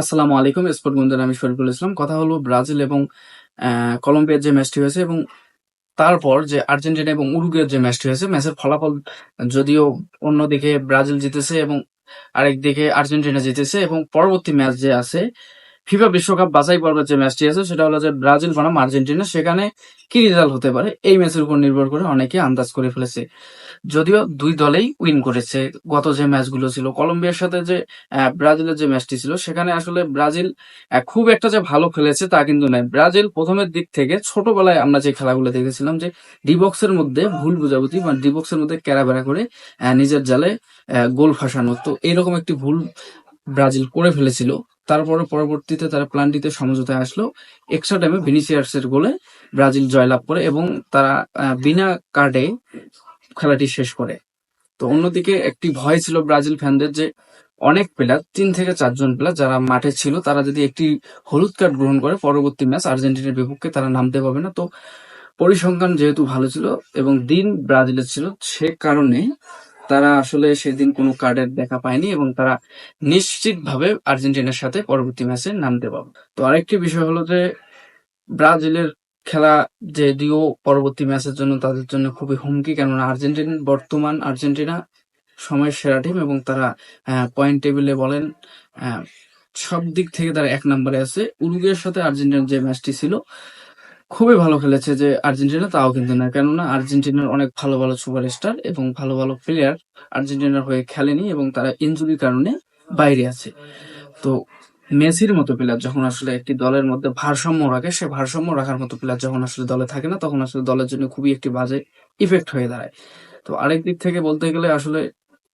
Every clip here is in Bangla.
আসসালামু আলাইকুম, স্পোর্ট বন্ধুরা, আমি শরীফুল ইসলাম। কথা হলো ব্রাজিল এবং কলম্বিয়ার যে ম্যাচটি হয়েছে এবং তারপর যে আর্জেন্টিনা এবং উরুগুয়ের যে ম্যাচটি হয়েছে, ম্যাচের ফলাফল যদিও অন্যদিকে ব্রাজিল জিতেছে এবং আরেক দিকে আর্জেন্টিনা জিতেছে এবং পরবর্তী ম্যাচ যে আছে ফিফা বিশ্বকাপ বাছাই পর্বের যে ম্যাচটি আছে, সেটা হলো যে ব্রাজিল বনাম আর্জেন্টিনা, সেখানে কি রেজাল্ট হতে পারে? এই ম্যাচের উপর নির্ভর করে অনেকে আন্দাজ করে ফেলেছে। যদিও দুই দলেই উইন করেছে, গত যে ম্যাচগুলো ছিল। কলম্বিয়ার সাথে যে ব্রাজিলের যে ম্যাচটি ছিল, সেখানে আসলে ব্রাজিল খুব একটা যে ভালো খেলেছে তা কিন্তু নয়। ব্রাজিল প্রথমের দিক থেকে ছোটবেলায় আমরা যে খেলাগুলো দেখেছিলাম যে, ডিবক্সের মধ্যে ভুল বুঝাবুঝি বা ডিবক্সের মধ্যে ক্যারাবেরা করে নিজের জালে গোল ফাঁসানো। তো এরকম একটি ভুল ব্রাজিল করে ফেলেছিল। তারপরে পরবর্তীতে তারা প্ল্যানটিতে সমঝোতায় আসলো এক্সট্রা টাইমে ভিনিসিয়াসের গোলে ব্রাজিল জয়লাভ করে এবং তারা বিনা কার্ডে খেলাটি শেষ করে। তো অন্যদিকে একটি ভয় ছিল ব্রাজিল ফ্যানদের যে অনেক প্লেয়ার তিন থেকে চারজন প্লেয়ার যারা মাঠে ছিল, তারা যদি একটি হলুদ কার্ড গ্রহণ করে, পরবর্তী ম্যাচ আর্জেন্টিনার বিপক্ষে তারা নামতে পারবে না। তো পরিসংখ্যান যেহেতু ভালো ছিল এবং দিন ব্রাজিলের ছিল, সে কারণে তারা আসলে সেদিন কোনো কার্ডের দেখা পায়নি এবং তারা নিশ্চিতভাবে আর্জেন্টিনার সাথে পরবর্তী ম্যাচে নামতে পারবে তো আরেকটি বিষয় হলো যে, ব্রাজিলের খেলা যদিও পরবর্তী ম্যাচের জন্য তাদের জন্য খুবই হুমকি, কেননা আর্জেন্টিনা, বর্তমান আর্জেন্টিনা সময়ের সেরা টিম এবং তারা পয়েন্ট টেবিলে বলেন সব দিক থেকে তারা এক নম্বরে আছে। উরুগুয়ের সাথে আর্জেন্টিনার যে ম্যাচটি ছিল খুবই ভালো খেলেছে যে আর্জেন্টিনা, তাও কিন্তু না। কেননা আর্জেন্টিনার অনেক ভালো ভালো সুপারস্টার এবং ভালো ভালো প্লেয়ার আর্জেন্টিনার হয়ে খেলেনি এবং তারা ইনজুরির কারণে বাইরে আছে। তো মেসির মতো প্লেয়ার যখন আসলে একটি দলের মধ্যে ভারসাম্য রাখে, সে ভারসাম্য রাখার মতো প্লেয়ার যখন আসলে দলে থাকে না, তখন আসলে দলের জন্য খুবই একটি বাজে ইফেক্ট হয়ে দাঁড়ায়। তো আরেক দিক থেকে বলতে গেলে আসলে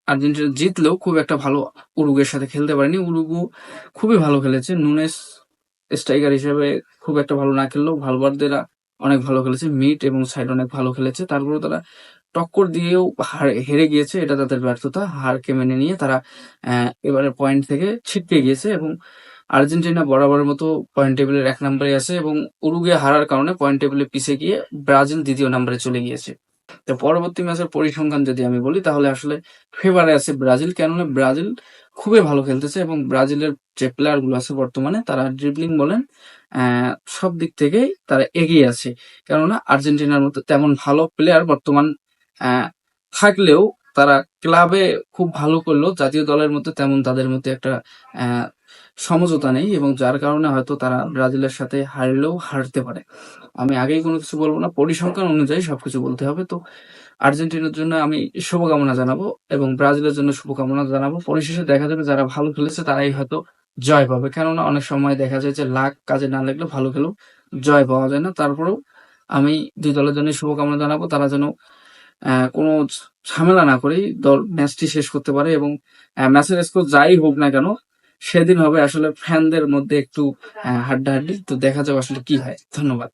আর্জেন্টিনা জিতলেও খুব একটা ভালো উরুগের সাথে খেলতে পারেনি। উরুগু খুবই ভালো খেলেছে। নুনেস স্ট্রাইকার হিসেবে খুব একটা ভালো না খেললেও ভালবার্দেরা অনেক ভালো খেলেছে। মিট এবং সাইড অনেক ভালো খেলেছে। তারপরে তারা টক্কর দিয়েও হার- গিয়েছে। এটা তাদের ব্যর্থতা। হারকে মেনে নিয়ে তারা এবারে পয়েন্ট থেকে ছিটকে গিয়েছে এবং আর্জেন্টিনা বরাবরের মতো পয়েন্ট টেবিলের এক নম্বরে আছে এবং উরুগুয়ে হারার কারণে পয়েন্ট টেবিলে পিছিয়ে গিয়ে ব্রাজিল দ্বিতীয় নম্বরে চলে গিয়েছে। তো পরবর্তী ম্যাচের পরিসংখ্যান যদি আমি বলি, তাহলে আসলে ফেভারে আছে ব্রাজিল। কেননা ব্রাজিল খুবই ভালো খেলতেছে এবং ব্রাজিলের যে প্লেয়ারগুলো আছে বর্তমানে, তারা ড্রিবলিং বলেন সব দিক থেকেই তারা এগিয়ে আছে। কেননা আর্জেন্টিনার মতো তেমন ভালো প্লেয়ার বর্তমান থাকলেও তারা ক্লাবে খুব ভালো করলেও জাতীয় দলের মধ্যে তেমন তাদের মধ্যে একটা সমঝোতা নেই এবং যার কারণে হয়তো তারা ব্রাজিলের সাথে হারলেও হারতে পারে। আমি আগেই কোনো কিছু বলব না, পরিসংখ্যান অনুযায়ী সবকিছু বলতে হবে। তো আর্জেন্টিনার জন্য আমি শুভকামনা জানাব এবং ব্রাজিলের জন্য শুভকামনা জানাব। পরিশেষে দেখা যাবে যারা ভালো খেলেছে তারাই হয়তো জয় পাবে। কেননা অনেক সময় দেখা যায় যে লাখ কাজে না লাগলে ভালো খেলেও জয় পাওয়া যায় না। তারপরেও আমি দুই দলের জন্য শুভকামনা জানাব। তারা যেন কোনো ঝামেলা না করেই দল ম্যাচটি শেষ করতে পারে এবং ম্যাচের স্কোর যাই হোক না কেন, সেদিন হবে আসলে ফ্যানদের মধ্যে একটু হাড্ডাহাড্ডি। তো দেখা যাবে আসলে কি হয়। ধন্যবাদ।